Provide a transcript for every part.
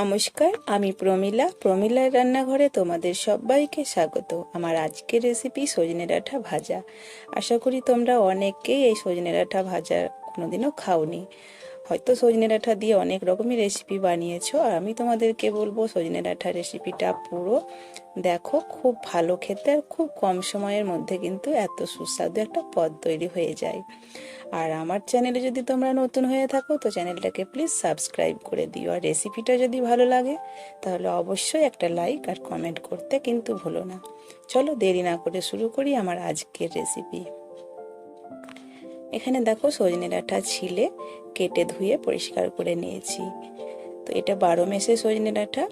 নমস্কার, আমি প্রমিলা। প্রমিলার রান্নাঘরে তোমাদের সবাইকে স্বাগত। আমার আজকের রেসিপি সজনে ডাঁটা ভাজা। আশা করি তোমরা অনেকেই এই সজনে ডাঁটা ভাজা কোনোদিনও খাওনি। হয়তো সজনে ডাঁটা দিয়ে অনেক রকমই রেসিপি বানিয়েছো। আর আমি তোমাদেরকে বলব, সজনে ডাঁটা রেসিপিটা পুরো দেখো, খুব ভালো খেতে আর খুব কম সময়ের মধ্যে কিন্তু এত সুস্বাদু একটা পদ তৈরি হয়ে যায়। আর আমার চ্যানেলে যদি তোমরা নতুন হয়ে থাকো, তো চ্যানেলটাকে প্লিজ সাবস্ক্রাইব করে দিও। আর রেসিপিটা যদি ভালো লাগে, তাহলে অবশ্যই একটা লাইক আর কমেন্ট করতে কিন্তু ভুলো না। চলো দেরি না করে শুরু করি আমার আজকের রেসিপি এখানে দেখো সজনে ডাঁটা ছিলে, কেটে ধুয়ে পরিষ্কার করে নিয়েছি। তো এটা বারো মেসে সজনে ডাঁটা।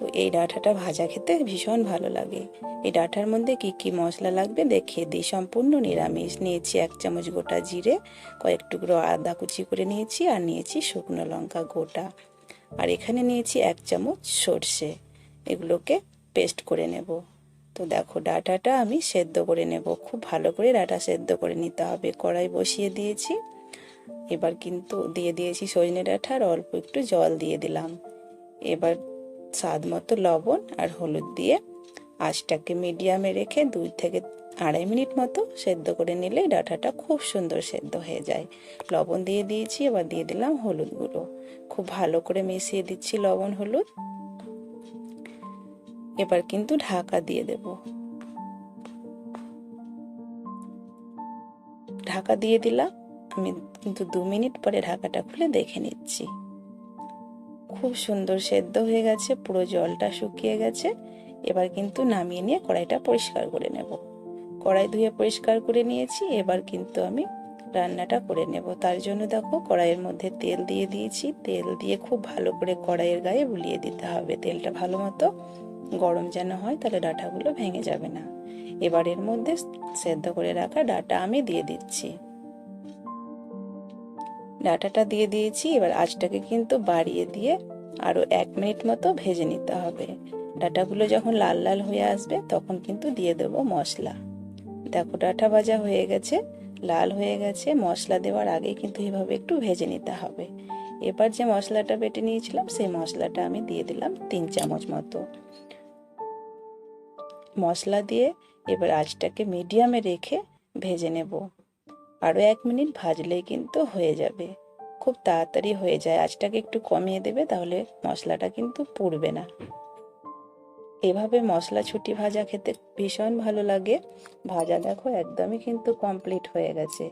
তো এই ডাঁটাটা ভাজা খেতে ভীষণ ভালো লাগে। এই ডাঁটার মধ্যে কি কি মশলা লাগবে দেখিয়ে দিই। সম্পূর্ণ নিরামিষ। নিয়েছি এক চামচ গোটা জিরে, কয়েক টুকরো আদা কুচি করে নিয়েছি আর নিয়েছি শুকনো লঙ্কা গোটা। আর এখানে নিয়েছি এক চামচ সর্ষে। এগুলোকে পেস্ট করে নেব। তো দেখো ডাটাটা আমি সেদ্ধ করে নেব। খুব ভালো করে ডাটা সেদ্ধ করে নিতে হবে। কড়াই বসিয়ে দিয়েছি। এবার কিন্তু দিয়ে দিয়েছি সজনে ডাঁটা আর অল্প একটু জল দিয়ে দিলাম। এবার স্বাদ মতো লবণ আর হলুদ দিয়ে আঁচটাকে মিডিয়ামে রেখে দুই থেকে আড়াই মিনিট মতো সেদ্ধ করে নিলেই ডাঁটাটা খুব সুন্দর সেদ্ধ হয়ে যায়। লবণ দিয়ে দিয়েছি, এবার দিয়ে দিলাম হলুদ গুঁড়ো। খুব ভালো করে মিশিয়ে দিচ্ছি লবণ হলুদ। এবার কিন্তু ঢাকা দিয়ে দেব। ঢাকা দিয়ে দিলাম। আমি কিন্তু দু মিনিট পরে ঢাকাটা খুলে দেখে নিচ্ছি। খুব সুন্দর সেদ্ধ হয়ে গেছে, পুরো জলটা শুকিয়ে গেছে। এবার কিন্তু নামিয়ে নিয়ে কড়াইটা পরিষ্কার করে নেব। কড়াই ধুয়ে পরিষ্কার করে নিয়েছি, এবার কিন্তু আমি রান্নাটা করে নেব। তার জন্য দেখো কড়াইয়ের মধ্যে তেল দিয়ে দিয়েছি। তেল দিয়ে খুব ভালো করে কড়াইয়ের গায়ে বুলিয়ে দিতে হবে। তেলটা ভালো মতো গরম যেন হয়, তাহলে ডাঁটাগুলো ভেঙে যাবে না। এবার এর মধ্যে সেদ্ধ করে রাখা ডাটা আমি দিয়ে দিচ্ছি। ডাটাটা দিয়ে দিয়েছি, এবার আঁচটাকে কিন্তু বাড়িয়ে দিয়ে আরও এক মিনিট মতো ভেজে নিতে হবে। ডাটাগুলো যখন লাল লাল হয়ে আসবে, তখন কিন্তু দিয়ে দেবো মশলা। দেখো, ডাটা ভাজা হয়ে গেছে, লাল হয়ে গেছে, মশলা দেওয়ার আগে কিন্তু এভাবে একটু ভেজে নিতে হবে। এবার যে মশলাটা বেটে নিয়েছিলাম, সেই মশলাটা আমি দিয়ে দিলাম তিন চামচ মতো। মশলা দিয়ে এবার আঁচটাকে মিডিয়ামে রেখে ভেজে নেব। আরও এক মিনিট ভাজলেই কিন্তু হয়ে যাবে। খুব তাড়াতাড়ি হয়ে যায়। আঁচটাকে একটু কমিয়ে দেবে, তাহলে মশলাটা কিন্তু পুড়বে না। এভাবে মশলা ছুটি ভাজা খেতে ভীষণ ভালো লাগে। ভাজা দেখো একদমই কিন্তু কমপ্লিট হয়ে গেছে।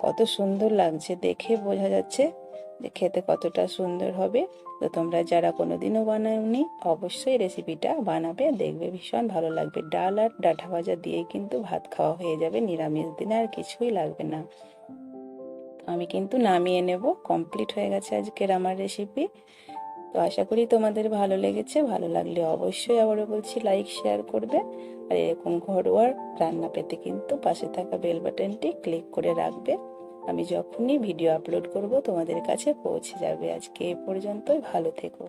কত সুন্দর লাগছে, দেখে বোঝা যাচ্ছে। যে খেতে কতটা সুন্দর হবে। তো তোমরা যারা কোনোদিনও বানাওনি, অবশ্যই রেসিপিটা বানাবে। দেখবে ভীষণ ভালো লাগবে। ডাল আর ডাঁটা ভাজা দিয়ে কিন্তু ভাত খাওয়া হয়ে যাবে। নিরামিষ দিনে আর কিছুই লাগবে না। আমি কিন্তু নামিয়ে নেব। কমপ্লিট হয়ে গেছে আজকের আমার রেসিপি তো আশা করি তোমাদের ভালো লেগেছে। ভালো লাগলে অবশ্যই আবারও বলছি লাইক শেয়ার করবে। আর এরকম ঘরোয়া রান্না পেতে কিন্তু পাশে থাকা বেল বাটনটি ক্লিক করে রাখবে। আমি যখনই ভিডিও আপলোড করব তোমাদের কাছে পৌঁছে যাবে। আজকে এ পর্যন্তই ভালো থেকো।